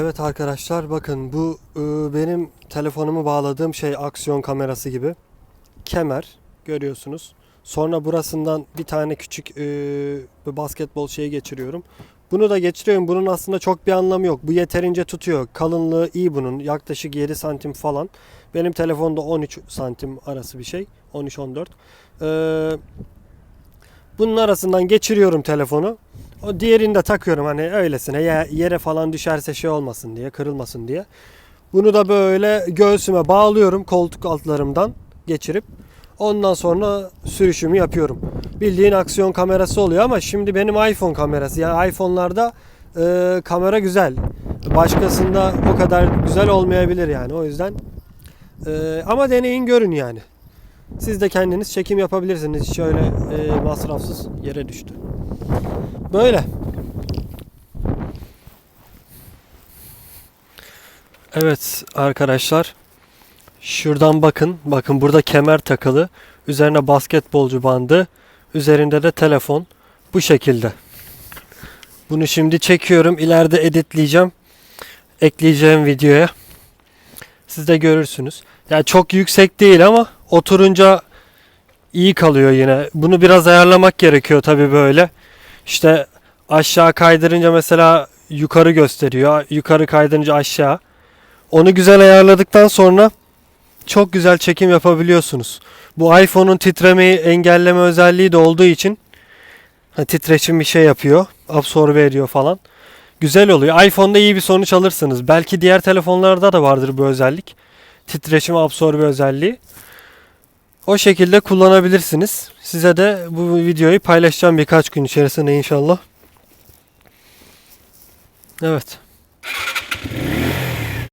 Evet arkadaşlar bakın bu e, benim telefonumu bağladığım şey aksiyon kamerası gibi. Kemer görüyorsunuz. Sonra burasından bir tane küçük e, bir basketbol şeyi geçiriyorum. Bunu da geçiriyorum. Bunun aslında çok bir anlamı yok. Bu yeterince tutuyor. Kalınlığı iyi bunun. Yaklaşık 7 santim falan. Benim telefonda 13 santim arası bir şey. 13-14. Ee, bunun arasından geçiriyorum telefonu. O diğerini de takıyorum hani öylesine ya- yere falan düşerse şey olmasın diye, kırılmasın diye. Bunu da böyle göğsüme bağlıyorum koltuk altlarımdan geçirip ondan sonra sürüşümü yapıyorum. Bildiğin aksiyon kamerası oluyor ama şimdi benim iPhone kamerası. Yani iPhone'larda e, kamera güzel. Başkasında o kadar güzel olmayabilir yani. O yüzden e, ama deneyin görün yani. Siz de kendiniz çekim yapabilirsiniz. Şöyle e, masrafsız yere düştü. Böyle. Evet arkadaşlar. Şuradan bakın. Bakın burada kemer takılı. Üzerine basketbolcu bandı. Üzerinde de telefon. Bu şekilde. Bunu şimdi çekiyorum. İleride editleyeceğim. Ekleyeceğim videoya. Siz de görürsünüz. Yani çok yüksek değil ama oturunca iyi kalıyor yine. Bunu biraz ayarlamak gerekiyor tabii böyle. İşte aşağı kaydırınca mesela yukarı gösteriyor. Yukarı kaydırınca aşağı. Onu güzel ayarladıktan sonra çok güzel çekim yapabiliyorsunuz. Bu iPhone'un titremeyi engelleme özelliği de olduğu için titreşim bir şey yapıyor. Absorbe ediyor falan. Güzel oluyor. iPhone'da iyi bir sonuç alırsınız. Belki diğer telefonlarda da vardır bu özellik. Titreşim absorbe özelliği. O şekilde kullanabilirsiniz. Size de bu videoyu paylaşacağım birkaç gün içerisinde inşallah. Evet.